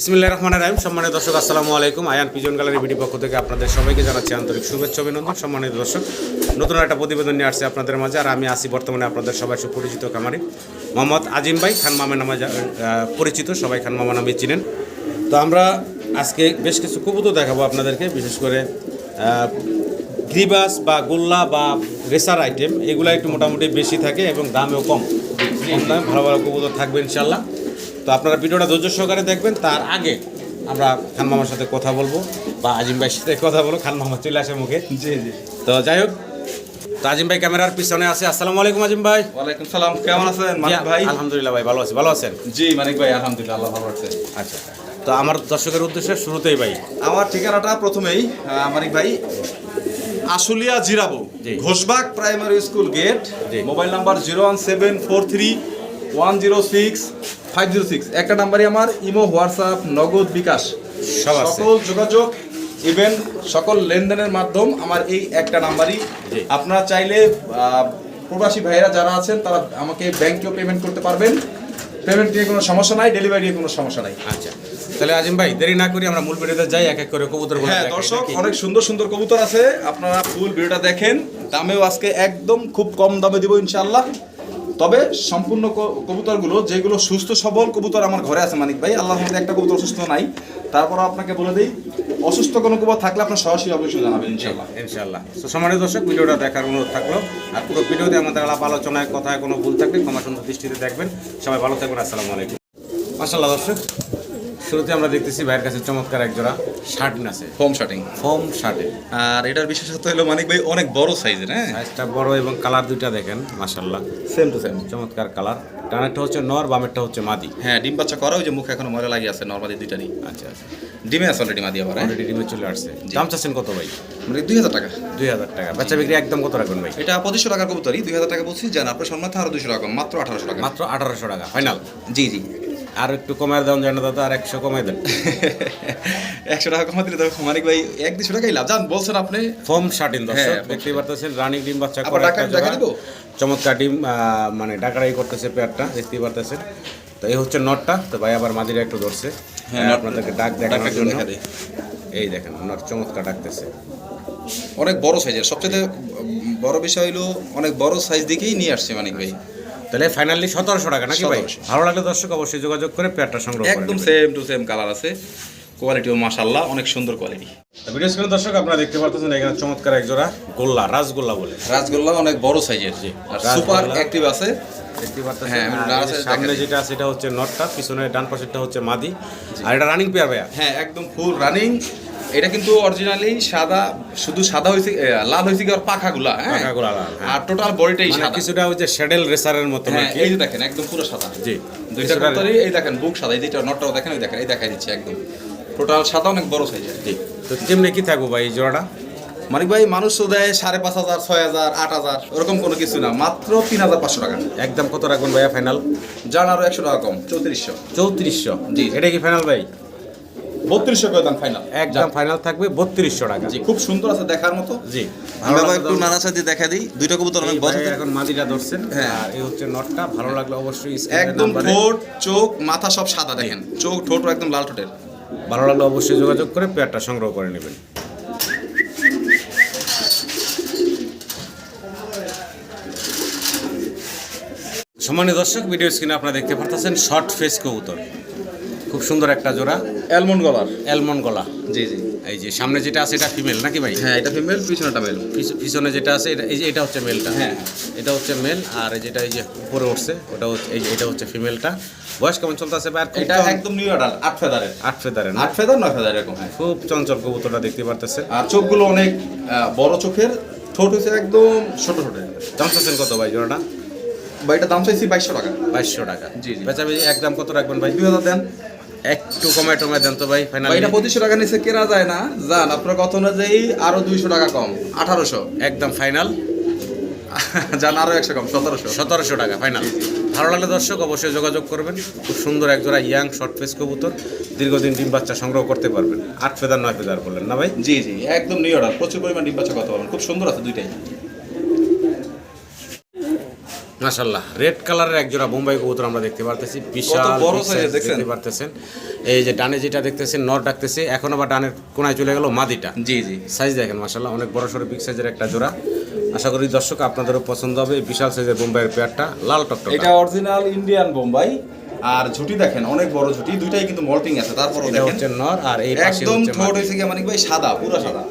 ইসমিল্লা রহমান রাহিম। সম্মানিত দর্শক, আসসালামু আলাইকুম। আয়ান পিজন গ্যালারি ভিডি পক্ষ থেকে আপনাদের সবাইকে জানাচ্ছি আন্তরিক শুভেচ্ছা, অভিনন্দন। সম্মানিত দর্শক, নতুন একটা প্রতিবেদন নিয়ে আসছে আপনাদের মাঝে আর আমি আসি বর্তমানে আপনাদের সবাই সুপরিচিত কামারি মোহাম্মদ আজিম ভাই, খান মামা নামে পরিচিত। সবাই খান মামা নামে চিনেন। তো আমরা আজকে বেশ কিছু কবুতর দেখাবো আপনাদেরকে, বিশেষ করে গ্রিবাস বা গোল্লা বা রেসার আইটেম। এগুলো একটু মোটামুটি বেশি থাকে এবং দামেও কম। ভালো ভালো কবুতর থাকবে ইনশাল্লাহ। তো আপনারা ভিডিওটা ধৈর্য সহকারে দেখবেন। তার আগে আমরা খান মামার সাথে কথা বলব বা আজিম ভাইয়ের সাথে কথা বলব খান মামা চলে আসে মুখে। জি জি। তো যাই হোক তো আজিম ভাই ক্যামেরার পিছনে আছে। আসসালামু আলাইকুম আজিম ভাই। ওয়ালাইকুম সালাম কেমন আছেন মানিক ভাই? আলহামদুলিল্লাহ ভাই ভালো আছি ভালো আছেন? জি মানিক ভাই আলহামদুলিল্লাহ আল্লাহ ভালো আছে আচ্ছা তো আমার দর্শকের উদ্দেশ্যে শুরুতেই ভাই। আমার ঠিকানাটা প্রথমেই মানিক ভাই Ashulia Jirabo. Ghoshbag primary school gate. Mobile number zero one seven four three one zero six five zero six. একটা নাম্বারই আমার ইমো হোয়াটসঅ্যাপ নগদ বিকাশ। সকল যোগাযোগ ইভেন সকল লেনদেনের মাধ্যম আমার এই একটা নাম্বারই। আপনারা চাইলে প্রবাসী ভাইয়েরা যারা আছেন তারা আমাকে ব্যাংকেও পেমেন্ট করতে পারবেন। পেমেন্ট নিয়ে কোনো সমস্যা নাই ডেলিভারি নিয়ে কোনো সমস্যা নাই। আচ্ছা। তাহলে আজিম ভাই দেরি না করি আমরা মূল ভিডিওতে যাই এক এক করে কবুতর হ্যাঁ দর্শক অনেক সুন্দর সুন্দর কবুতর আছে। আপনারা ফুল ভিডিওটা দেখেন। দামেও আজকে একদম খুব কম দামে দিব ইনশাআল্লাহ। তবে সম্পূর্ণ কবুতরগুলো যেগুলো সুস্থ সবল কবুতর আমার ঘরে আছে মানিক ভাই আল্লাহ মধ্যে একটা কবুতর অসুস্থ নাই। তারপর আপনাকে বলে দিই অসুস্থ কোনো কবুতর থাকলে আপনার সরাসরি অবশ্যই জানাবেন ইনশাআল্লাহ। ইনশাল্লাহ তো সম্মানিত দর্শক ভিডিওটা দেখার অনুরোধ থাকল। আর পুরো ভিডিওতে আমাদের আলাপ আলোচনায় কথায় কোনো ভুল থাকলে ক্ষমা সুন্দর দৃষ্টিতে দেখবেন। সবাই ভালো থাকবেন আসসালামু আলাইকুম। মাসাল্লাহ দর্শক শুরুতে আমরা দেখতেছি ভাইয়ের কাছে চমৎকার এক জোড়া শার্ট আছে। ফোম শার্টিং ফোম শার্টে আর এটার বিশেষত্ব হলো মানিক ভাই অনেক বড় সাইজের হ্যাঁ? সাইজটা বড় এবং কালার দুইটা দেখেন মাসাল্লাহ সেম টু সেম চমৎকার কালার ডানেরটা হচ্ছে নর বামেরটা হচ্ছে মাদি। হ্যাঁ ডিম বাচ্চা করা ওই যে মুখে এখনও ময়লা লাগিয়ে আছে নর্মালি দুইটারই আচ্ছা আচ্ছা। ডিমে আছে অলরেডি মাদি আবার হ্যাঁ? অলরেডি ডিমে চলে আসছে। দাম চাচ্ছেন কত ভাই? মানে দুই হাজার টাকা। দুই হাজার টাকা। বাচ্চা বিক্রি একদম কত রাখবেন ভাই? এটা পঁচিশশো টাকার কবুতরই দুই হাজার টাকা বলছি জান আপনার সম্মান আরও দুশো টাকা মাত্র আঠারোশো টাকা। মাত্র আঠারোশো টাকা ফাইনাল। জি জি। আর একটু কমায় দেন জানা দাদা আর একশো কমায় দেন। একশো টাকা কমা দিলে তো মানিক ভাই এক দুশো টাকাই লাভ। জান বলছেন আপনি? ফর্ম শার্টিন দর্শক হ্যাঁ, দেখতেই পারতেছেন রানিং ডিম বাচ্চা করে? চমৎকার ডিম মানে ডাকারাই করতেছে পেয়ারটা দেখতেই পারতেছেন। তো এই হচ্ছে নটটা তো ভাই আবার মাদিরা একটু ধরছে। হ্যাঁ নট- আপনাদেরকে ডাক দেখানোর জন্য। এই দেখেন নট চমৎকার ডাকতেছে। অনেক বড় সাইজের সবচেয়ে বড় বিষয় হলো অনেক বড় সাইজ দেখেই নিয়ে আসছে মানিক ভাই। তাহলে ফাইনালি সতেরোশো টাকা নাকি ভাই? ভালো লাগলে দর্শক অবশ্যই যোগাযোগ করে পেয়ারটা সংগ্রহ একদম সেম টু সেম কালার আছে। কোয়ালিটিও মাশাল্লাহ অনেক সুন্দর কোয়ালিটি ভিডিও স্ক্রিনে দর্শক আপনারা দেখতে পারতেছেন এখানে চমৎকার এক জোড়া গোল্লা রাসগোল্লা বলে। রাজগোল্লা অনেক বড় সাইজের জি আর রাজগোল্লা। সুপার অ্যাক্টিভ আছে। হ্যাঁ, আর যে সামনে যেটা আছে এটা হচ্ছে নটটা পিছনে ডান পাশেরটা হচ্ছে মাদি। আর এটা রানিং পেয়ার ভাইয়া? হ্যাঁ একদম ফুল রানিং এটা কিন্তু অরিজিনালি সাদা শুধু সাদা হয়েছে এ, লাল হয়েছে কি আর পাখাগুলা হ্যাঁ? পাখাগুলা লাল, হ্যাঁ। আর টোটাল বডিটাই মানে সাদা। কিছুটা হচ্ছে শ্যাডেল রেসারের মতো হ্যাঁ এই যে দেখেন একদম পুরো সাদা। জি দুইটা কিছুটা- এই দেখেন বুক সাদা এই দুইটা নটটাও দেখেন ওই দেখেন এই দেখাই দিচ্ছে একদম। টোটাল সাদা অনেক বড় সাইজের জি তো যেমনি কি থাকব ভাই এই জোড়াটা? মানিক ভাই মানুষ তো দেয় সাড়ে পাঁচ হাজার ছয় হাজার আট হাজার ওরকম কোনো কিছু না মাত্র তিন হাজার পাঁচশো টাকা। একদম কত রাখবেন ভাইয়া ফাইনাল যান আরও একশো টাকা কম চৌত্রিশশো। চৌত্রিশশো। জি। এটা কি ফাইনাল ভাই? বত্রিশশো করে দেন ফাইনাল একদম ফাইনাল থাকবে বত্রিশশো টাকা। জি খুব সুন্দর আছে দেখার মতো। জি আমরা একটু নানা সাথে দেখা দিই। দুইটা কবুতর অনেক বড় এখন মাদিটা ধরছেন। হ্যাঁ। আর এই হচ্ছে নটটা। ভালো লাগলে অবশ্যই একদম ঠোঁট চোখ মাথা সব সাদা দেখেন। চোখ ঠোঁট একদম লাল ঠোঁটের। ভালো লাগলে অবশ্যই যোগাযোগ করে পেয়ারটা সংগ্রহ করে নেবেন। সম্মানীয় দর্শক ভিডিও স্ক্রিনে আপনারা দেখতে পারতেছেন শর্ট ফেস কবুতর। খুব সুন্দর একটা জোড়া। অ্যালমন্ড গলার। অ্যালমন্ড গলা। জি জি। এই যে সামনে যেটা আছে এটা ফিমেল নাকি ভাই? হ্যাঁ এটা ফিমেল পিছনেটা মেল পিছ- পিছনে যেটা আছে এটা এই যে এটা হচ্ছে মেলটা হ্যাঁ। এটা হচ্ছে মেল আর এই যেটা এই যে উপরে উঠছে ওটা হচ্ছে এই যে এটা হচ্ছে ফিমেলটা বয়স কেমন চলতেছে আর এটা একদম নিউ অর্ডার আট ফেদারের আট ফেদারের আট ফেদার নয় ফেদার এরকম হ্যাঁ। খুব চঞ্চল কবুতরটা দেখতে পারতেছে। আর চোখগুলো অনেক বড় চোখের ঠোঁট হচ্ছে একদম ছোট ছোটের দাম চাচ্ছেন কত ভাই জোড়াটা? ভাই এটা দাম চাইছি বাইশশো টাকা। বাইশশো টাকা। জি, জি। বেচাবেচি একদম কত রাখবেন ভাই? দুই হাজার দেন। একটু কমায় টমায় দেন তো ভাই ফাইনাল এটা পঁচিশশো টাকা নিচে কেনা যায় না। যান আপনার কথা অনুযায়ী আরও দুইশো টাকা কম আঠারোশো। একদম ফাইনাল যান আরও একশো কম সতেরোশো। সতেরোশো টাকা ফাইনাল ভালো লাগলে দর্শক অবশ্যই যোগাযোগ করবেন। খুব সুন্দর এক জোড়া ইয়াং শর্ট ফেস কবুতর। দীর্ঘদিন ডিম বাচ্চা সংগ্রহ করতে পারবেন। আট ফেদার নয় ফেদার বললেন না ভাই? জি জি একদম নিউ অর্ডার প্রচুর পরিমাণ ডিম বাচ্চা কথা বলবেন খুব সুন্দর আছে দুইটাই। মাশাল্লাহ রেড কালারের এক জোড়া বোম্বাই কবুতর আমরা দেখতে পারতেছি বিশাল? দেখতে পারতেছেন। এই যে ডানে যেটা দেখতেছেন নর ডাকতেছে এখন আবার ডানের কোনায় চলে গেল মাদিটা। জি জি। সাইজ দেখেন মাশাল্লাহ অনেক বড় সড়ো বিগ সাইজের একটা জোড়া। আশা করি দর্শক আপনাদেরও পছন্দ হবে এই বিশাল সাইজের বোম্বাইয়ের পেয়ারটা লাল টকটক। এটা অরিজিনাল ইন্ডিয়ান বোম্বাই আর ঝুটি দেখেন অনেক বড় ঝুটি দুইটাই কিন্তু মল্টিং আছে তারপরে দেখেন। হচ্ছে নর আর এই পাশে একদম ঠোঁট মাদি। হয়েছে কি মানিক ভাই সাদা পুরো সাদা।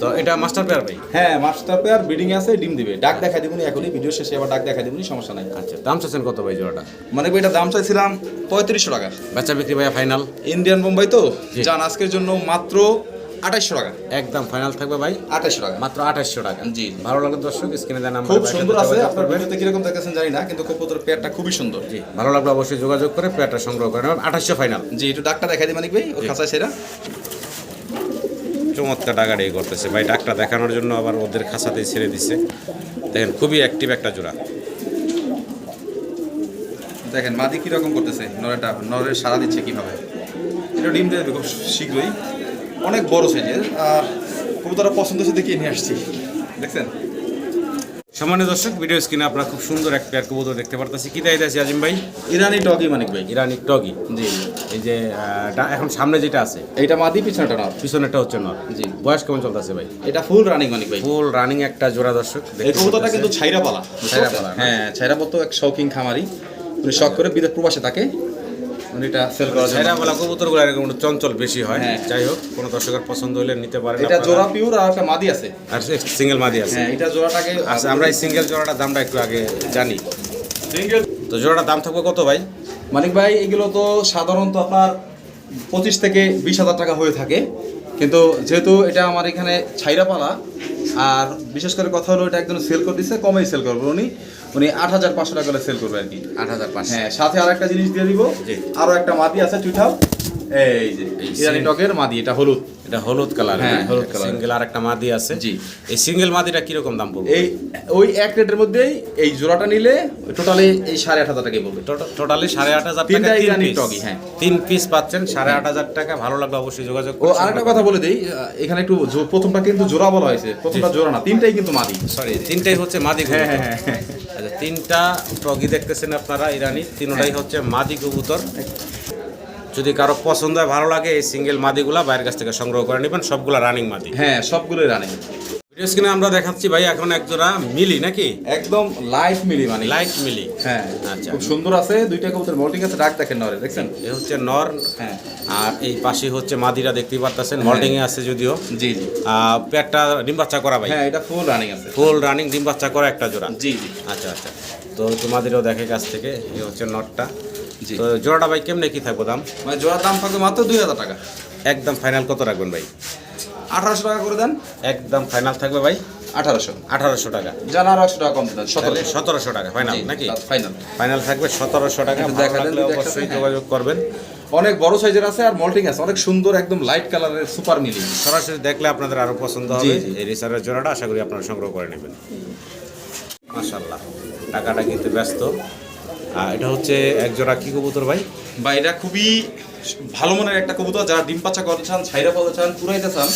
তো এটা মাস্টার পেয়ার ভাই? হ্যাঁ মাস্টার পেয়ার ব্রিডিং আছে ডিম দিবে। ডাক দেখাই দিবনি এখনই ভিডিও শেষে আবার ডাক দেখাই দিবনি সমস্যা নাই। আচ্ছা দাম চাচ্ছেন কত ভাই জোড়াটা? মানে ভাই এটা দাম চাইছিলাম পঁয়ত্রিশশো টাকা। বাচ্চা বিক্রি ভাইয়া ফাইনাল ইন্ডিয়ান বোম্বাই তো। যান আজকের জন্য মাত্র আঠাইশশো টাকা। একদম ফাইনাল থাকবে ভাই? আঠাইশশো টাকা। মাত্র আঠাশশো টাকা। জি। ভালো লাগল দর্শক স্ক্রিনে দেন খুব সুন্দর আছে আপনার ভিডিওতে কীরকম দেখেছেন জানি না কিন্তু কবুতর পেয়ারটা খুবই সুন্দর। জি ভালো লাগল অবশ্যই যোগাযোগ করে পেয়ারটা সংগ্রহ করে নেবেন। আঠাশশো ফাইনাল জি একটু ডাকটা দেখাই দিই মানিক ভাই ওর খাঁচায় সেরা চমৎকার ডাকাডাকি করতেছে। ভাই ডাকটা দেখানোর জন্য আবার ওদের খাঁচাতেই ছেড়ে দিছে। দেখেন খুবই অ্যাক্টিভ একটা জোড়া। দেখেন মাদি কীরকম করতেছে? নরেটা নরের সারা দিচ্ছে কীভাবে? এটা ডিম দেবে খুব শীঘ্রই। অনেক বড় সাইজের আর কবুতরটা পছন্দ হচ্ছে দেখিয়ে নিয়ে আসছি। দেখছেন? সামান্য দর্শক ভিডিও স্ক্রিনে আপনারা খুব সুন্দর এক পেয়ার কবুতর দেখতে পারতেছি। কি তাই আছে আজিম ভাই? ইরানি ডগি মানিক ভাই। ইরানি টগি। জি। এই যে এখন সামনে যেটা আছে এইটা মাদি পিছনেটা নর পিছনেরটা হচ্ছে নর জি। বয়স কেমন চলতেছে ভাই? এটা ফুল রানিং মানিক ভাই। ফুল রানিং একটা জোড়া দর্শক এই কবুতরটা কিন্তু ছাইরা পালা ছাইরা পালা, হ্যাঁ ছাইরা তো এক শৌখিন খামারি। উনি শখ করে বিদেশ প্রবাসে থাকে। উনি এটা সেলগুলো এরকম চঞ্চল বেশি হয়। হ্যাঁ। যাই হোক কোনো দর্শকের পছন্দ হলে নিতে পারেন এটা। জোড়া পিওর আর একটা মাদি আছে। আর সিঙ্গেল মাদি আছে। হ্যাঁ এটা জোড়াটাকে আচ্ছা আমরা এই সিঙ্গেল জোড়াটার দামটা একটু আগে জানি। সিঙ্গেল তো জোড়াটার দাম থাকবে কত ভাই? মানিক ভাই এগুলো তো সাধারণত আপনার পঁচিশ থেকে বিশ হাজার টাকা হয়ে থাকে। কিন্তু যেহেতু এটা আমার এখানে ছাইরা পালা আর বিশেষ করে কথা হলো এটা একজন সেল করে দিচ্ছে কমেই সেল করবে উনি। উনি আট হাজার পাঁচশো টাকা করে সেল করবে আর কি। আট হাজার পাঁচশো। হ্যাঁ সাথে আর একটা জিনিস দিয়ে দিব। আরও আরও একটা মাদি আছে চুইঠাও এই যে ইরানি টকের মাদি এটা হলুদ। এটা হলুদ কালার হ্যাঁ, হলুদ colour। সিঙ্গেল আর একটা মাদি আছে জি। এই সিঙ্গেল মাদিটা কীরকম দাম পড়বে এই ওই এক রেটের মধ্যেই এই জোড়াটা নিলে টোটালি এই সাড়ে আট হাজার টাকাই পড়বে টোটালি সাড়ে আট হাজার টাকা তিন piece। হ্যাঁ। তিন পিস পাচ্ছেন সাড়ে আট হাজার টাকা ভালো লাগবে অবশ্যই যোগাযোগ ও আরেকটা কথা বলে দেই এখানে একটু প্রথমটা কিন্তু জোড়া বলা হয়েছে প্রথমটা জোড়া না তিনটাই কিন্তু মাদি সরি তিনটাই হচ্ছে মাদি হ্যাঁ, কবুতর হ্যাঁ, হ্যাঁ। আচ্ছা তিনটা টগি দেখতেছেন আপনারা ইরানি তিনটাই হচ্ছে মাদি কবুতর যদি কারও পছন্দ হয় ভালো লাগে এই সিঙ্গেল মাদিগুলা বাইরের কাছ থেকে সংগ্রহ করে নেবেন সবগুলা রানিং মাদি। হ্যাঁ সবগুলোই রানিং ভিডিও স্ক্রিনে আমরা দেখাচ্ছি ভাই এখন এক জোড়া মিলি নাকি? একদম লাইট মিলি মানে। লাইট মিলি। হ্যাঁ আচ্ছা। খুব সুন্দর আছে দুইটা কবুতর। মল্টিং আছে ডাক দেখেন নরে দেখছেন? এ হচ্ছে নর হ্যাঁ। আর এই পাশে হচ্ছে মাদিরা দেখতেই পারতেছেন হোল্ডিং এ আছে যদিও। জি জি। পেটটা ডিম বাচ্চা করা ভাই? হ্যাঁ এটা ফুল রানিং আছে। ফুল রানিং ডিম বাচ্চা করা একটা জোড়া। জি জি। আচ্ছা আচ্ছা। তো তোমাদেরও দেখে কাছ থেকে এই হচ্ছে নটটা জি তো জোড়াটা ভাই কেমনে কি থাকব দাম? মানে জোড়ার দাম থাকবে মাত্র দুই হাজার টাকা। একদম ফাইনাল কত রাখবেন ভাই? আঠারোশো টাকা করে দেন। একদম ফাইনাল থাকবে ভাই? আঠারোশো। আঠারোশো টাকা। জান আরও একশো টাকা কম দেন সতেরোশো। টাকা ফাইনাল নাকি? ফাইনাল ফাইনাল থাকবে সতেরোশো টাকা একটু দেখা দেন অবশ্যই যোগাযোগ করবেন। অনেক বড় সাইজের আছে আর মল্টিং আছে অনেক সুন্দর একদম লাইট কালারের সুপার মিলি সরাসরি দেখলে আপনাদের আরও পছন্দ হবে। এই রিসার্ভের জোড়াটা আশা করি আপনারা সংগ্রহ করে নেবেন। মাশাল্লাহ টাকাটা কিন্তু ব্যস্ত। এটা হচ্ছে একজোড়া কি কবুতর ভাই? বা এটা খুবই ভালো মনের একটা কবুতর যারা ডিম পাচা করতে চান ছাইরা পাতে চান পুরাইতে চান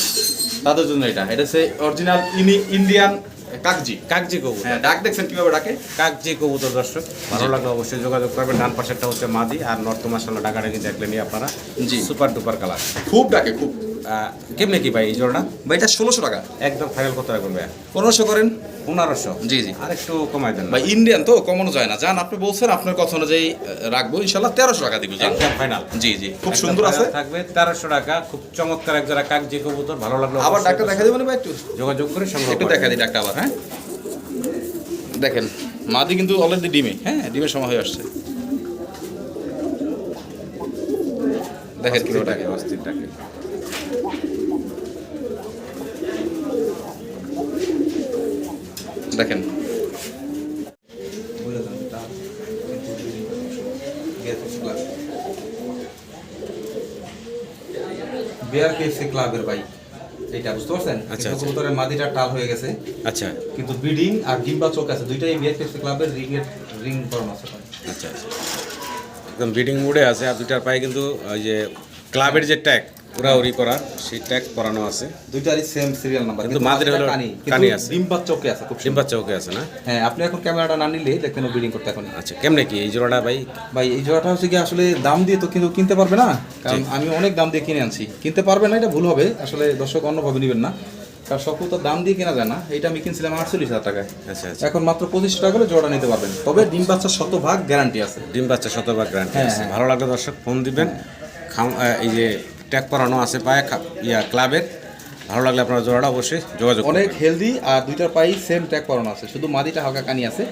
তাদের জন্য এটা। এটা হচ্ছে অরিজিনাল ইনি ইন্ডিয়ান কাকজি। কাকজি কবুতর। হ্যাঁ ডাক দেখছেন কীভাবে ডাকে? কাকজি কবুতর দর্শক। ভালো লাগলে অবশ্যই যোগাযোগ করবেন। ডান পাশেরটা হচ্ছে মাদি আর নর্থ টাকাটা কিন্তু দেখলেনি আপনারা। জি। Super duper colour. খুব ডাকে খুব। কেমনে কি ভাই এই জোড়াটা? ভাই এটা ষোলোশো টাকা। একদম ফাইনাল কত রাখবেন ভাই পনেরোশো করেন। পনেরোশো? জি, জি। আর একটু কমাই দেন। বা ইন্ডিয়ান তো কমানো যায় না। যান আপনি বলছেন আপনার কথা অনুযায়ী রাখব। ইনশাল্লাহ তেরোশো টাকা দিব একদম ফাইনাল জি জি। খুব সুন্দর আছে। থাকবে তেরোশো টাকা। খুব চমৎকার এক জোড়া কাকজি কবুতর ভালো লাগল আবার ডাক্তার দেখা দেবেন ভাই একটু? যোগাযোগ করে সংগ্রহ একটু দেখা দিই ডাক্তার আবার হ্যাঁ? দেখেন মাদি কিন্তু অলরেডি ডিমে হ্যাঁ? ডিমের সময় হয়ে আসছে। দেখেন কি অস্থির টাকা অস্থির টাকা দেখেন। বিয়ার কেএফসি ক্লাবের ভাই এটা বুঝতে পারছেন? আচ্ছা, আচ্ছা। কবুতরের মাদিটা টাল হয়ে গেছে। আচ্ছা। কিন্তু ব্রিডিং আর ডিম্বা চোখ আছে দুইটাই বিয়ার ক্লাবের রিং এর রিং করানো আছে। আচ্ছা আচ্ছা। একদম বিডিং মুডে আছে আর দুটার পায়ে কিন্তু ওই যে ক্লাবের যে ট্যাগ উড়াউড়ি করা সেই ট্যাগ করানো আছে। দুইটারই সেম সিরিয়াল নাম্বার কিন্তু মাদের হলো কানি আছে। ডিম বাচ্চা ওকে আছে খুব। ডিম্বার চৌকে আছে না? হ্যাঁ আপনি এখন ক্যামেরাটা না নিলে দেখবেন ও ব্রিডিং করতে এখন। আচ্ছা কেমনে কি এই জোড়াটা ভাই? ভাই এই জোড়াটা হচ্ছে কি আসলে দাম দিয়ে তো কিন্তু কিনতে পারবে না কারণ আমি অনেক দাম দিয়ে কিনে আনছি। কিনতে পারবে না এটা ভুল হবে আসলে দর্শক অন্যভাবে নেবেন না। কারণ সকল তো দাম দিয়ে কেনা যায় না এটা আমি কিনছিলাম আটচল্লিশ হাজার টাকায়। আচ্ছা আচ্ছা। এখন মাত্র পঁচিশ টাকা করে জোড়া নিতে পারবেন। তবে ডিম বাচ্চা শতভাগ গ্যারান্টি আছে। ডিম বাচ্চা শতভাগ গ্যারান্টি হ্যাঁ, আছে। হ্যাঁ। ভালো লাগলে দর্শক ফোন দিবেন। খাম এই যে ট্যাগ করানো আছে পায়ে ইয়া ক্লাবের। ভালো লাগলে আপনারা জোড়াটা অবশ্যই যোগাযোগ অনেক হেলদি আর দুইটার পাই সেম ট্যাগ করানো আছে। শুধু মাদিটা হালকা কানি আছে।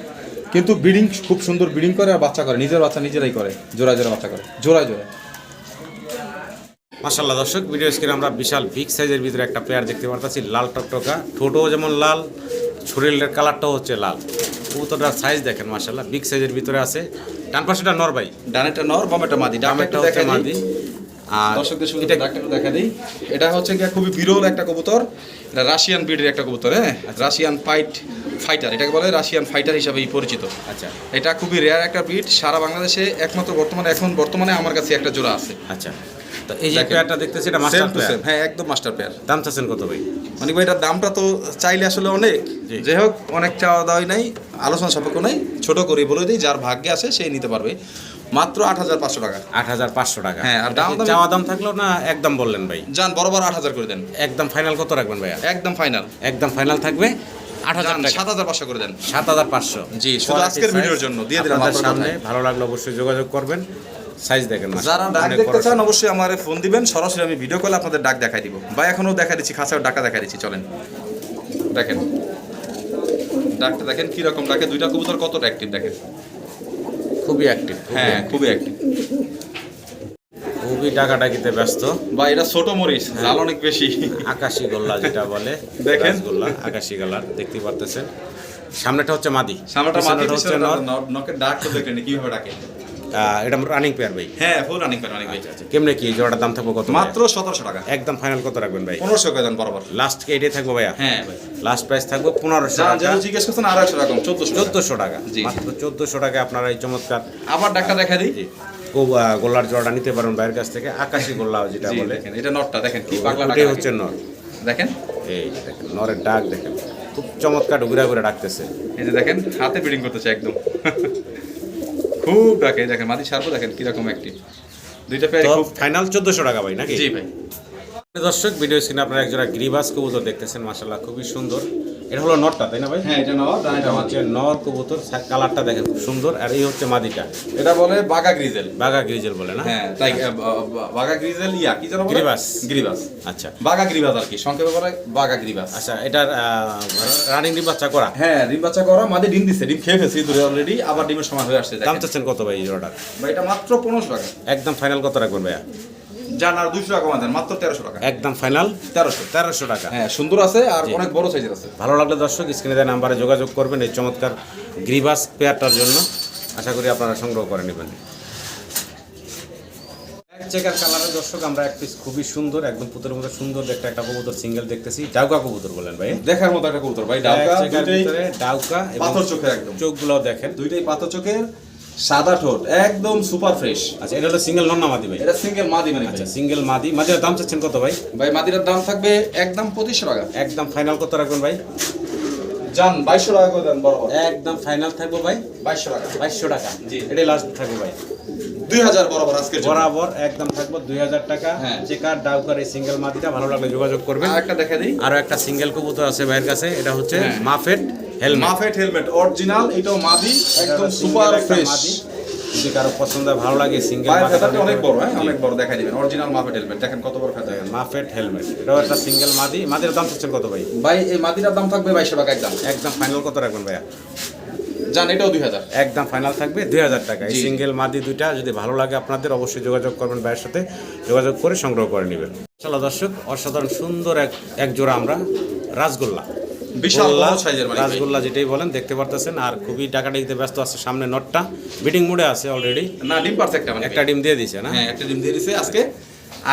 কিন্তু ব্রিডিং খুব সুন্দর ব্রিডিং করে আর বাচ্চা করে। নিজের বাচ্চা নিজেরাই করে। জোড়ায় জোড়া বাচ্চা করে। জোড়ায় জোড়ায় মাশাল্লাহ দর্শক ভিডিও স্ক্রিনে আমরা বিশাল বিগ সাইজের ভিতরে একটা পেয়ার দেখতে পারতেছি। লাল টকটকা। ঠোঁটও যেমন লাল শরীরের কালারটাও হচ্ছে লাল। কবুতরটার সাইজ দেখেন মাশাল্লাহ বিগ সাইজের ভিতরে আছে। ডান পাশেটা নরবাই ডানেটা নর বামেটা মাদি। ডানেটা ডামেরটা হচ্ছে মাদি। আর দর্শকদের শুধু এটা দেখা দিই এটা হচ্ছে গিয়ে খুবই বিরল একটা কবুতর। এটা রাশিয়ান ব্রিডের একটা কবুতর হ্যাঁ? রাশিয়ান ফাইট ফাইটার এটাকে বলে রাশিয়ান ফাইটার হিসাবেই পরিচিত। আচ্ছা। এটা খুবই রেয়ার একটা ব্রিড সারা বাংলাদেশে একমাত্র বর্তমানে এখন বর্তমানে আমার কাছে একটা জোড়া আছে। আচ্ছা। তো এই যে। পেয়ারটা দেখতেছি এটা মাস্টার পেয়ার হ্যাঁ একদম মাস্টার পেয়ার দাম চাচ্ছেন কত ভাই? মানে ভাই এটার দামটা তো চাইলে আসলে অনেক। যাই হোক অনেক চাওয়া দাওয়াই নাই আলোচনা সাপেক্ষ নাই। ছোট করে বলে দিই যার ভাগ্যে আছে সেই নিতে পারবে। মাত্র আট হাজার পাঁচশো টাকা। আট হাজার পাঁচশো টাকা। হ্যাঁ, আর দাম চাওয়া দাম থাকল না একদম বললেন ভাই। যান বরাবর আট হাজার করে দেন। একদম ফাইনাল কত রাখবেন ভাইয়া? একদম ফাইনাল একদম ফাইনাল থাকবে আট হাজার সাত হাজার পাঁচশো করে দেন। সাত হাজার পাঁচশো। জি, শুধু আজকের ভিডিওর জন্য দিয়ে দিলাম আপনাদের সামনে। ভালো লাগলে অবশ্যই যোগাযোগ করবেন। সাইজ দেখেন যারা ডাক অনেক দেখতে চান অবশ্যই আমার ফোন দিবেন। সরাসরি আমি ভিডিও কলে আপনাদের ডাক দেখাই দিব। বা এখনও দেখা দিচ্ছি খাঁচাও ডাকা দেখা দিচ্ছি চলেন। দেখেন। ডাকটা দেখেন কি রকম ডাকে দুইটা কবুতর কতটা অ্যাক্টিভ দেখেন। খুবই অ্যাক্টিভ হ্যাঁ খুবই অ্যাক্টিভ খুবই ডাকাডাকিতে ব্যস্ত। বা এটা ছোট মরিচ জাল অনেক বেশি। আকাশি গোল্লা যেটা বলে দেখেন। গোল্লা আকাশি গোল্লা দেখতে পারতেছেন। সামনেটা হচ্ছে মাদি। সামনেটা মাদি হচ্ছে নকের ডাক তো দেখলেন কীভাবে ডাকে? এটা রানিং পেয়ার ভাই। হ্যাঁ ফুল রানিং করে রানিং আচ্ছা কেমনে কি জোড়াটার দাম থাকবে কত মাত্র সতেরোশো টাকা। একদম ফাইনাল কত রাখবেন ভাই? পনেরোশো করে বরাবর। লাস্ট কে এটাই থাকবে ভাইয়া? হ্যাঁ। ভাই লাস্ট প্রাইস থাকবে পনেরোশো টাকা। জিজ্ঞেস করছেন আড়াইশো টাকা চোদ্দোশো চোদ্দোশো টাকা। মাত্র চোদ্দোশো টাকা আপনারা এই চমৎকার আবার ডাকটা দেখা দিই। গোল্লার জোড়াটা নিতে পারেন বাইরের কাছ থেকে আকাশি গোল্লা যেটা বলে। দেখেন এটা নটটা দেখেন কি পাগলা হচ্ছে নর দেখেন। এই দেখেন নরের ডাক দেখেন। খুব চমৎকার ঘুরে ঘুরে ডাকতেছে। এই যে দেখেন হাতে বিডিং করতেছে একদম। খুব ডাকে দেখেন মাদি সারবো দেখেন কীরকম একটি। দুইটা প্যারি খুব ফাইনাল চোদ্দশো টাকা ভাই নাকি? জি ভাই। দর্শক ভিডিও স্ক্রিনে আপনারা একজোড়া গ্রিবাস কবুতর দেখতেছেন মাসাল্লাহ খুবই সুন্দর। এটা হলো নটটা তাই না ভাই? হ্যাঁ এটা নেওয়া দাঁড়াটা এটা হচ্ছে নর কবুতর কালারটা দেখেন খুব সুন্দর আর এই হচ্ছে মাদিটা। এটা বলে বাগা গ্রিজেল। বাগা গ্রিজেল বলে না? হ্যাঁ তাই বাগা গ্রিজেল ইয়া কি যেন বলে? গ্রিবাস। গ্রিবাস। আচ্ছা। বাগা গ্রিবাস আর কি সংক্ষেপে বলে বাগা গ্রিবাস। আচ্ছা এটার রানিং ডিম বাচ্চা করা? হ্যাঁ ডিম বাচ্চা করা মাদি ডিম দিচ্ছে ডিম খেয়ে ফেলছি দূরে অলরেডি আবার ডিমের সময় হয়ে আসছে দাম চাচ্ছেন কত ভাই এই জোড়াটার ভাই এটা মাত্র পনেরোশো টাকা। একদম ফাইনাল কত রাখবেন ভাইয়া? যান আর দুইশো টাকা দেন মাত্র তেরোশো টাকা। একদম ফাইনাল। তেরোশো তেরোশো টাকা। হ্যাঁ সুন্দর আছে আর অনেক বড় সাইজের আছে। ভালো লাগলে দর্শক স্ক্রিনে দেওয়া নাম্বারে যোগাযোগ করবেন এই চমৎকার গ্রিবাস পেয়ারটার জন্য। আশা করি আপনারা সংগ্রহ করে নেবেন। চেকার কালারের দর্শক আমরা এক পিস খুবই সুন্দর একদম পুতুলের মতো সুন্দর দেখতে একটা কবুতর সিঙ্গেল দেখতেছি। ডাউকা কবুতর বলেন ভাই। দেখার মতো একটা কবুতর ভাই ডাউকা ডাউকা এবং পাথর চোখের একদম। চোখগুলো দেখেন। দুইটাই পাথর চোখের সাদা ঠোঁট একদম সুপার ফ্রেশ আচ্ছা এটা হলো সিঙ্গেল নন্না মাদি ভাই। এটা সিঙ্গেল মাদি মানে আচ্ছা সিঙ্গেল মাদি মাদির দাম চাচ্ছেন কত ভাই? ভাই মাদির দাম থাকবে একদম পঁচিশশো টাকা। একদম ফাইনাল কত রাখবেন ভাই? যান বাইশশো টাকা করে দেন বড় একদম ফাইনাল থাকব ভাই? বাইশশো টাকা। বাইশশো টাকা। জি। এটাই লাস্ট থাকব ভাই। দুই হাজার বরাবর আজকে বরাবর একদম থাকব দুই হাজার টাকা। হ্যাঁ। চেকার ডাউকার এই সিঙ্গেল মাদিটা ভালো লাগলে যোগাযোগ করবেন। আর একটা দেখা দিই। আরও একটা সিঙ্গেল কবুতর আছে ভাইয়ের কাছে এটা হচ্ছে হ্যাঁ। মাফেট হেলমেট। মাফেট হেলমেট অরিজিনাল এটাও মাদি একদম সুপার ফ্রেশ যদি কারও পছন্দ ভালো লাগে সিঙ্গেল অনেক বড় হ্যাঁ অনেক বড় দেখা দিবেন। অরিজিনাল মাফেট হেলমেট দেখেন কত বড় ফেদার মাফেট হেলমেট। এটাও একটা সিঙ্গেল মাদি। মাদির দাম চাচ্ছেন কত ভাই? ভাই এই মাদিরার দাম থাকবে বাইশশো টাকা একদম। একদম ফাইনাল কত রাখবেন ভাইয়া? যান এটাও দুই হাজার। একদম ফাইনাল থাকবে দুই হাজার টাকা। এই সিঙ্গেল মাদি দুইটা যদি ভালো লাগে আপনাদের অবশ্যই যোগাযোগ করবেন ভাইয়ের সাথে যোগাযোগ করে সংগ্রহ করে নেবেন। চলো দর্শক অসাধারণ সুন্দর এক এক জোড়া আমরা রাসগোল্লা। বিশাল সাইজের মানে। রাসগোল্লা যেটাই বলেন দেখতে পারতেছেন আর খুবই টাকাটাকিতে ব্যস্ত আছে সামনে নটটা। বিটিং মুডে আছে অলরেডি না ডিম পারছে একটা মানে। একটা ডিম দিয়ে দিছে না? হ্যাঁ একটা ডিম দিয়ে দিছে। আজকে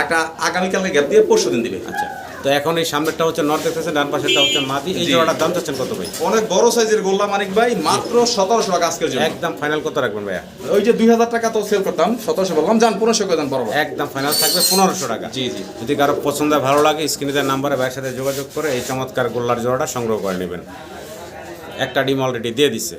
একটা আগামীকালকে গ্যাপ দিয়ে পরশু দিন দিবে। আচ্ছা। তো এখন এই সামনেরটা হচ্ছে নর দেখতেছেন ডান পাশেরটা হচ্ছে মাদি এই। জোড়াটার দাম চাচ্ছেন কত ভাই? অনেক বড় সাইজের গোল্লা মানিক ভাই মাত্র সতেরোশো টাকা আজকের জন্য। একদম ফাইনাল কত রাখবেন ভাইয়া? ওই যে দুই হাজার টাকা তো সেল করতাম সতেরোশো বললাম যান পনেরোশো করে দেন বরাবর একদম ফাইনাল থাকবে পনেরোশো টাকা। জি জি। যদি কারও পছন্দ হয়, ভালো লাগে স্ক্রিনে দেওয়ার নাম্বারে ভাইয়ের সাথে যোগাযোগ করে এই চমৎকার গোল্লার জোড়াটা সংগ্রহ করে নেবেন। একটা ডিম অলরেডি দিয়ে দিছে।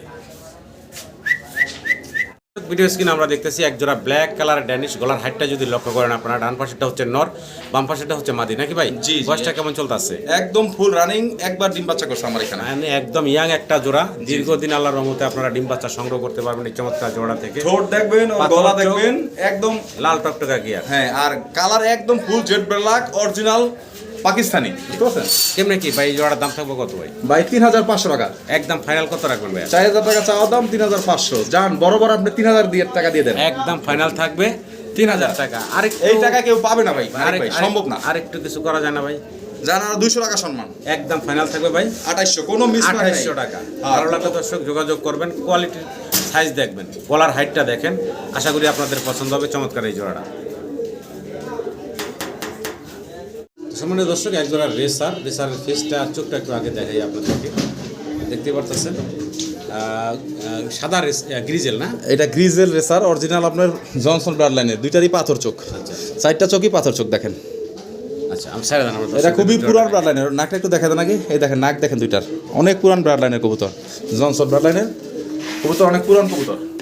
ভিডিও স্ক্রিনে আমরা দেখতেছি এক জোড়া ব্ল্যাক কালার ড্যানিশ গলার হাইটটা যদি লক্ষ্য করেন আপনারা ডান পাশেরটা হচ্ছে নর বাম পাশেরটা হচ্ছে মাদি নাকি ভাই? জি। বয়সটা কেমন চলতেছে? একদম ফুল রানিং একবার ডিম বাচ্চা করছে আমার এখানে। মানে একদম ইয়াং একটা জোড়া। দীর্ঘদিন আল্লাহর রহমতে আপনারা ডিম বাচ্চা সংগ্রহ করতে পারবেন এই চমৎকার জোড়া থেকে। ঠোঁট দেখবেন গলা দেখবেন একদম লাল টকটকা গিয়া হ্যাঁ আর কালার একদম full jet black original Pakistani. কেমনে কি? ভাই জোড়ার দাম থাকবে কত ভাই? ভাই তিন হাজার পাঁচশো টাকা। একদম ফাইনাল কত রাখবেন ভাই চার হাজার টাকা চাওয়া দাম তিন হাজার পাঁচশো যান বরাবর আপনি তিন হাজার দিয়ে টাকা দিয়ে দেন। একদম ফাইনাল থাকবে তিন হাজার টাকা। আরেক এই টাকা কেউ পাবে না ভাই আরেক ভাই সম্ভব না। আরেকটু কিছু করা যায় না ভাই। যান আর দুইশো টাকা সম্মান। একদম ফাইনাল থাকবে ভাই। আঠাইশশো কোনো মিস আঠাইশশো টাকা। ভালো লাগলে দর্শক যোগাযোগ করবেন কোয়ালিটির সাইজ দেখবেন গলার হাইটটা দেখেন। আশা করি আপনাদের পছন্দ হবে চমৎকার এই জোড়াটা। সামনে দর্শক এক জোড়া রেসার রেসারের ফেসটা আর চোখটা একটু আগে দেখাই আপনাদেরকে। দেখতে পারতেছেন? সাদা রেস গ্রিজেল না? এটা গ্রিজেল রেসার অরিজিনাল আপনার জনসন ব্লাড লাইনের দুইটারই পাথর চোখ। আচ্ছা চারটা চোখই পাথর চোখ দেখেন। আচ্ছা আমি এটা খুবই পুরান। ব্লাড লাইনের নাকটা একটু দেখা দেন আগে। এই দেখেন নাক দেখেন দুইটার। অনেক পুরান ব্লাড লাইনের কবুতর জনসন ব্লাড লাইনের কবুতর অনেক পুরান কবুতর। আচ্ছা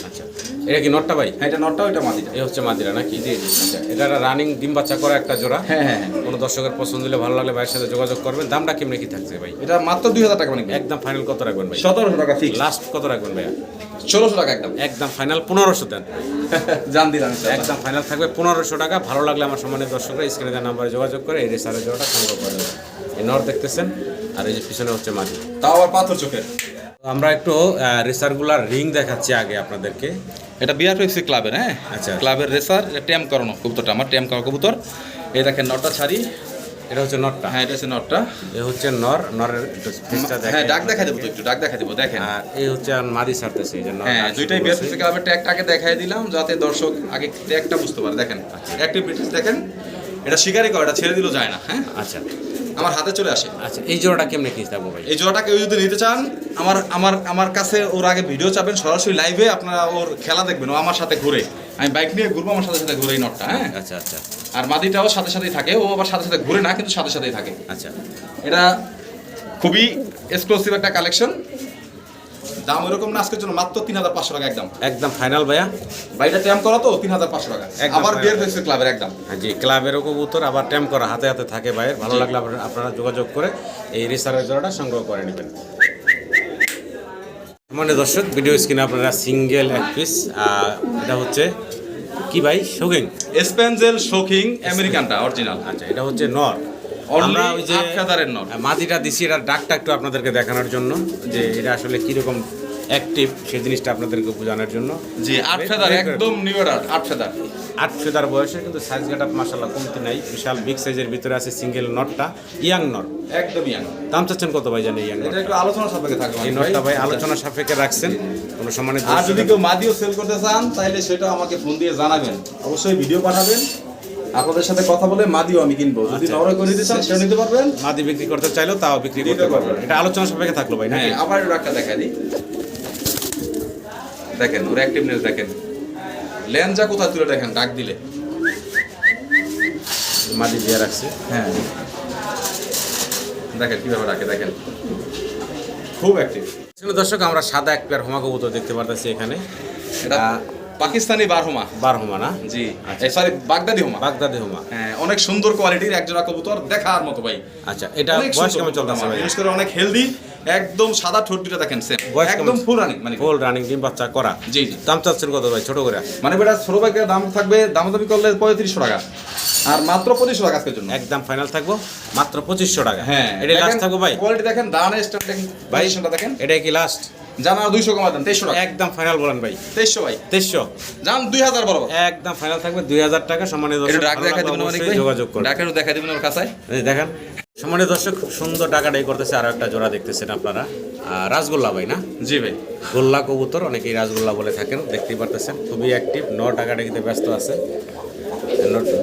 এটা কি নটটা ভাই? হ্যাঁ এটা নটটা ওইটা মাদিটা এই হচ্ছে মাদিরা নাকি? জি জি আচ্ছা এটা রানিং ডিম বাচ্চা করা একটা জোড়া। হ্যাঁ হ্যাঁ হ্যাঁ। কোনো দর্শকের পছন্দ হলে ভালো লাগলে ভাইয়ের সাথে যোগাযোগ করবেন। দামটা কেমনে কি থাকছে ভাই? এটা মাত্র দুই হাজার টাকা মানে একদম ফাইনাল কত রাখবেন ভাই? সতেরোশো টাকা ফিক্স লাস্ট কত রাখবেন ভাইয়া? ষোলোশো টাকা একদম। একদম ফাইনাল পনেরোশো দেন। জান দিলাম একদম ফাইনাল থাকবে পনেরোশো টাকা। ভালো লাগলে আমার সম্মানিত দর্শকরা স্ক্রিনে দেওয়ার নাম্বারে যোগাযোগ করে এই রেসারের জোড়াটা সংগ্রহ করে দেবেন। এই নর দেখতেছেন আর এই যে পিছনে হচ্ছে মাঝি তাও আবার পাথর চোখের। আমরা একটু রেসারগুলার রিং দেখাচ্ছি আগে আপনাদেরকে। এটা বিআর পেপসি ক্লাবের হ্যাঁ? আচ্ছা। ক্লাবের রেসার এটা ট্যাম করানো কবুতরটা আমার ট্যাম করা কবুতর। এই দেখেন নটটা ছাড়ি। এটা হচ্ছে নটটা? হ্যাঁ এটা হচ্ছে নটটা। এ হচ্ছে নর নরের একটু হ্যাঁ ডাক দেখা দেবো তো একটু ডাক দেখা দেবো দেখেন। আর এই হচ্ছে মাদি ছাড়তেছে এই যে হ্যাঁ দুইটাই শুরু বিআর করছে। পেপসি ক্লাবের ট্যাগটাকে দেখাই দিলাম যাতে দর্শক আগে ট্যাগটা বুঝতে পারে। দেখেন অ্যাক্টিভ ব্রিটিশ দেখেন। এটা শিকারি করে এটা ছেড়ে দিল যায় না হ্যাঁ? আচ্ছা। আমার হাতে চলে আসে। আচ্ছা এই জোড়াটা কেমনে কি থাকব ভাই? এই জোড়াটা কেউ যদি নিতে চান আমার আমার আমার কাছে ওর আগে ভিডিও চাবেন সরাসরি লাইভে আপনারা ওর খেলা দেখবেন ও আমার সাথে ঘুরে। আমি বাইক নিয়ে ঘুরবো আমার সাথে সাথে ঘুরে এই নটটা হ্যাঁ? আচ্ছা আচ্ছা। আর মাদিটাও সাথে সাথেই থাকে ও আবার সাথে সাথে ঘুরে না কিন্তু সাথে সাথেই থাকে। আচ্ছা। এটা খুবই এক্সক্লুসিভ একটা কালেকশন দাম এরকম না আজকের জন্য মাত্র তিন হাজার পাঁচশো টাকা একদম। একদম ফাইনাল ভাইয়া। বাড়িটা ট্যাম করা তো তিন হাজার পাঁচশো টাকা। আবার final। হয়েছে ক্লাবের একদম। হ্যাঁ জি ক্লাবেরও কবুতর আবার ট্যাম করা হাতে হাতে থাকে ভাইয়ের। ভালো লাগলে আপনারা- যোগাযোগ করে এই রিসারের জোড়াটা সংগ্রহ করে নেবেন। মানে দর্শক ভিডিও স্ক্রিনে আপনারা সিঙ্গেল এক পিস এটা হচ্ছে কি ভাই? শোকিং স্পেনজেল শোকিং আমেরিকানটা অরিজিনাল আচ্ছা এটা হচ্ছে নর আমরা ওই যে আট ফেদারের মাটিটা দিছি এটার ডাকটা একটু আপনাদেরকে দেখানোর জন্য যে এটা আসলে কীরকম অ্যাক্টিভ সেই জিনিসটা আপনাদেরকে বোঝানোর জন্য। জি আট ফেদার একদম নিউ আট ফেদার আট ফেদার বয়সে কিন্তু সাইজ গাটা মাসাল্লাহ কমতি নাই বিশাল বিগ সাইজের ভিতরে আছে সিঙ্গেল নটটা ইয়াং নট একদম ইয়াং দাম চাচ্ছেন কত ভাই জানি ইয়াং এটা একটু আলোচনা সাপেক্ষে থাকবে এই নটটা ভাই। আলোচনা সাপেক্ষে রাখছেন কোনো সম্মানিত আর যদি কেউ মাদিও সেল করতে চান তাহলে সেটা আমাকে ফোন দিয়ে জানাবেন। অবশ্যই ভিডিও পাঠাবেন। আপনাদের সাথে কথা বলে মাদিও আমি কিনবো। যদি আচ্ছা। নরে করে নিতে চান সেটা নিতে পারবেন। মাদি বিক্রি করতে চাইলেও তাও বিক্রি করতে পারবেন। এটা আলোচনা সাপেক্ষে থাকল ভাই হ্যাঁ আবার একটা দেখা দিই। দেখেন ওর অ্যাক্টিভনেস দেখেন। লেন্সা কোথায় তুলে দেখেন? ডাক দিলে। মাদি দিয়ে রাখছে। হ্যাঁ। দেখেন কীভাবে রাখে দেখেন। খুব অ্যাক্টিভ দর্শক আমরা সাদা এক পেয়ার হোমা কবুতর দেখতে পারতেছি এখানে। এটা পাকিস্তানি বারহুমা। বার হোমা না? জি। আচ্ছা। সরি বাগদাদি হুমা। বাগদাদি হোমা। হ্যাঁ অনেক সুন্দর কোয়ালিটির একজোড়া কবুতর দেখার মতো ভাই। আচ্ছা এটা বয়স কেমন চলতেছে ভাই? বিশেষ করে অনেক হেলদি একদম সাদা ঠোঁট দুটো দেখেন সেম একদম ফুল রানিং মানে ফুল রানিং ডিম বাচ্চা করা। জি জি। দাম চাচ্ছেন কত ভাই ছোট করে? মানে বেটা ছোট বাইকের দাম থাকবে দাম দামাদামি করলে পঁয়ত্রিশশো টাকা। আর মাত্র পঁচিশশো টাকা আজকের জন্য। একদম ফাইনাল থাকব মাত্র পঁচিশশো টাকা। হ্যাঁ এটা লাস্ট থাকব ভাই। কোয়ালিটি দেখেন স্টার দেখেন ভাই দেখেন। এটা কি লাস্ট জানা দুইশো কমা দেন তেইশশো টাকা। একদম ফাইনাল বলেন ভাই। তেইশশো ভাই। তেইশশো। যান দুই হাজার বরাবর। একদম ফাইনাল থাকবে দুই হাজার টাকা। সম্মানিত ডাক দেখা দিবেন অনেক যোগাযোগ করুন ডাক দেখা দিবেন ওর কাছে। দেখেন সম্মানিত দর্শক সুন্দর টাকাটাই করতেছে আরও একটা জোড়া দেখতেছেন আপনারা। রাসগোল্লা ভাই না? জি ভাই। গোল্লা কবুতর অনেকেই রাসগোল্লা বলে থাকেন দেখতেই পারতেছেন। খুবই অ্যাক্টিভ ন টাকাটাকিতে ব্যস্ত আছে।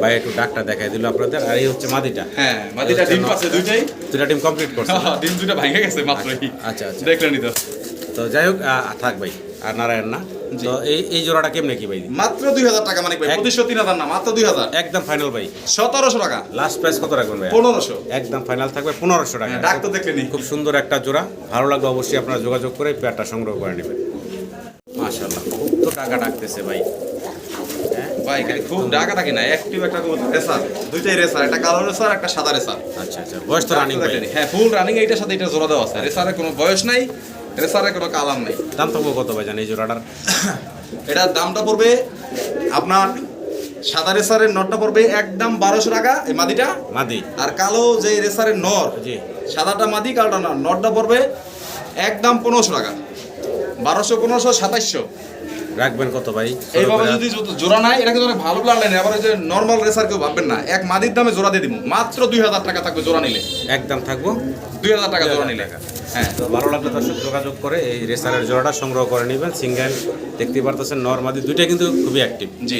ভাই একটু ডাকটা দেখাই দিল আপনাদের। আর এই হচ্ছে মাদিটা। হ্যাঁ মাদিটা ডিম পাচ্ছে দুইটাই। দুটা টিম কমপ্লিট করছে। ডিম দুইটা ভাঙে গেছে মাত্রই। আচ্ছা আচ্ছা। দেখলেনই তো। তো যাই হোক থাক ভাই আর নারায়ণ না। তো এই এই জোড়াটা কেমনে কি ভাই? মাত্র দুই হাজার টাকা মানে পঁচিশশো তিন হাজার না মাত্র দুই হাজার। একদম ফাইনাল ভাই। সতেরোশো টাকা। লাস্ট প্রাইস কত রাখবেন ভাই? পনেরোশো। একদম ফাইনাল থাকবে পনেরোশো টাকা। ডাক তো দেখলেনি খুব সুন্দর একটা জোড়া। ভালো লাগবে অবশ্যই আপনারা যোগাযোগ করে পেয়ারটা সংগ্রহ করে নেবেন। মাশাল্লাহ খুব তো টাকা ডাকতেছে ভাই। হ্যাঁ? ভাই খুব ডাকা থাকে না একটা রেসার। দুইটাই রেসার একটা কালো রেসার একটা সাদা রেসার। আচ্ছা আচ্ছা বয়স তো রানিং হ্যাঁ ফুল রানিং এইটার সাথে এটা জোড়া দেওয়া আছে। রেসারের কোনো বয়স নাই রেসারের কোনো কালার নেই। দাম থাকব কত ভাই জানি এই জোড়াটার? এটার দামটা পড়বে আপনার সাদা রেসারের নটটা পড়বে একদম বারোশো টাকা এই মাদিটা। মাদি। আর কালো যে রেসারের নর জি। সাদাটা মাদি কালোটা নর। নটটা পড়বে একদম পনেরোশো টাকা। বারোশো পনেরোশো সাতাইশশো। রাখবেন কত ভাই? এইভাবে যদি জোড়া নাই এটা কিন্তু অনেক ভালো প্ল্যান নেই আবার ওই যে নর্মাল রেসার কেউ ভাববেন না। এক মাদির দামে জোড়া দিয়ে দিব। মাত্র দুই হাজার টাকা থাকবে জোড়া নিলে। একদম থাকব। দুই হাজার টাকা জোড়া নিলে। হ্যাঁ। তো ভালো লাগলে দর্শক যোগাযোগ করে এই রেসারের জোড়াটা সংগ্রহ করে নেবেন। সিঙ্গেল দেখতে পারতেছেন নর্মাদি দুইটা কিন্তু খুবই অ্যাক্টিভ জি।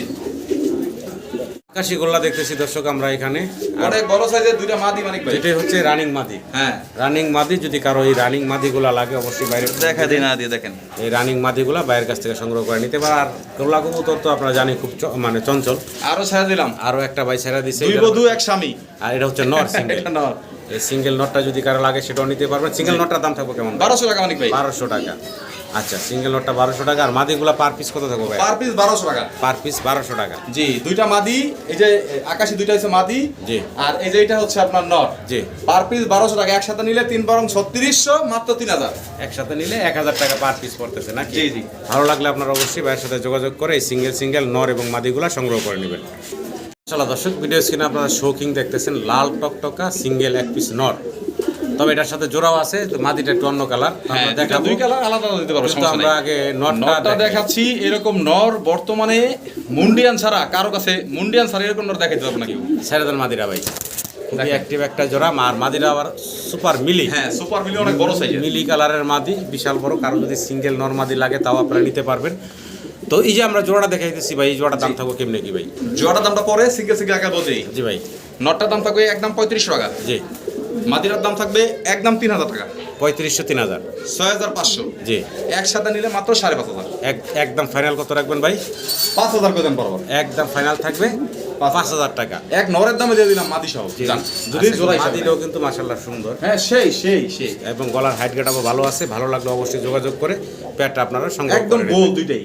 আকাশি গোল্লা দেখতেছি দর্শক আমরা এখানে। অনেক বড় সাইজের দুইটা মাদি মানিক ভাই। যেটাই হচ্ছে রানিং মাদি। হ্যাঁ। রানিং মাদি যদি কারও এই রানিং মাদিগুলা লাগে অবশ্যই বাইরে দেখা দিন না দিয়ে দেখেন। এই রানিং মাদিগুলা বাইরের কাছ থেকে সংগ্রহ করে নিতে পারে আর গোল্লা কবুতর তো আপনারা জানি খুব চ- মানে চঞ্চল। আরও ছাড়া দিলাম। আরও একটা ভাই ছেড়া দিছে দুই বধু এক স্বামী। আর এটা হচ্ছে নর সিঙ্গেল এটা নর। এই সিঙ্গেল নটটা যদি কারও লাগে সেটাও নিতে পারবেন সিঙ্গেল নটটার দাম থাকবে কেমন বারোশো টাকা মানিক ভাই। বারোশো টাকা। আচ্ছা সিঙ্গেল নটটা বারোশো টাকা। আর মাদিগুলা পার পিস কত থাকবে ভাই? পার পিস বারোশো টাকা। পার পিস বারোশো টাকা। জি দুইটা মাদি এই যে আকাশি দুইটা হচ্ছে মাদি। জি। আর এই যে এটা হচ্ছে আপনার নট জি। পার পিস বারোশো টাকা। একসাথে নিলে তিন বরং ছত্রিশশো মাত্র তিন হাজার। একসাথে নিলে এক হাজার টাকা পার পিস পড়তেছে নাকি? জি, জি। ভালো লাগলে আপনারা অবশ্যই ভাইয়ের সাথে যোগাযোগ করে এই সিঙ্গেল সিঙ্গেল নর এবং মাদিগুলা সংগ্রহ করে নেবেন। চলো দর্শক ভিডিও স্ক্রিনে আপনারা শৌকিং দেখতেছেন লাল টকটকা সিঙ্গেল এক পিস নর। তবে এটার সাথে জোড়াও আছে মাদিটা একটু অন্য কালার হ্যাঁ দেখাবো। দুই কালার আলাদা দিতে পারব কিন্তু আমরা আগে নটটা দেখাচ্ছি এরকম নর বর্তমানে মুন্ডিয়ান ছাড়া কারও কাছে মুন্ডিয়ান ছাড়া এরকম নর দেখাইতে পারব না কেউ। ছেড়ে দেন মাদিরা ভাই। খুবই। অ্যাক্টিভ একটা জোড়া আর মাদিরা আবার সুপার মিলি হ্যাঁ সুপার মিলি অনেক বড় সাইজের মিলি কালারের মাদি বিশাল বড়। কারও যদি সিঙ্গেল নর মাদি লাগে তাও আপনারা নিতে পারবেন। তো এই যে আমরা জোড়াটা দেখাইতেছি ভাই এই জোড়াটার দাম থাকব কেমনে কি ভাই? জোয়াটার দামটা পরে সিঙ্গেল সিঙ্গেল আগে বলছি জি ভাই। নটটার দাম থাকবে একদম পঁয়ত্রিশশো টাকা। জি। মাদিরার দাম থাকবে একদম তিন হাজার টাকা। পঁয়ত্রিশশো তিন হাজার। ছয় হাজার পাঁচশো। জি। একসাথে নিলে মাত্র সাড়ে পাঁচ হাজার। এক একদম ফাইনাল কত রাখবেন ভাই? পাঁচ হাজার করে দেন বরাবর। একদম ফাইনাল থাকবে পাঁচ হাজার টাকা। এক নরের দামে দিয়ে দিলাম মাদি সহ। যান, যদি আচ্ছা, জোড়াই মাদিটাও কিন্তু মাসাল্লাহ সুন্দর। হ্যাঁ সেই সেই সেই। এবং গলার হাইট গেটাও ভালো আছে ভালো লাগলে অবশ্যই যোগাযোগ করে প্যাটটা আপনারা সঙ্গে একদম গোল দুইটাই।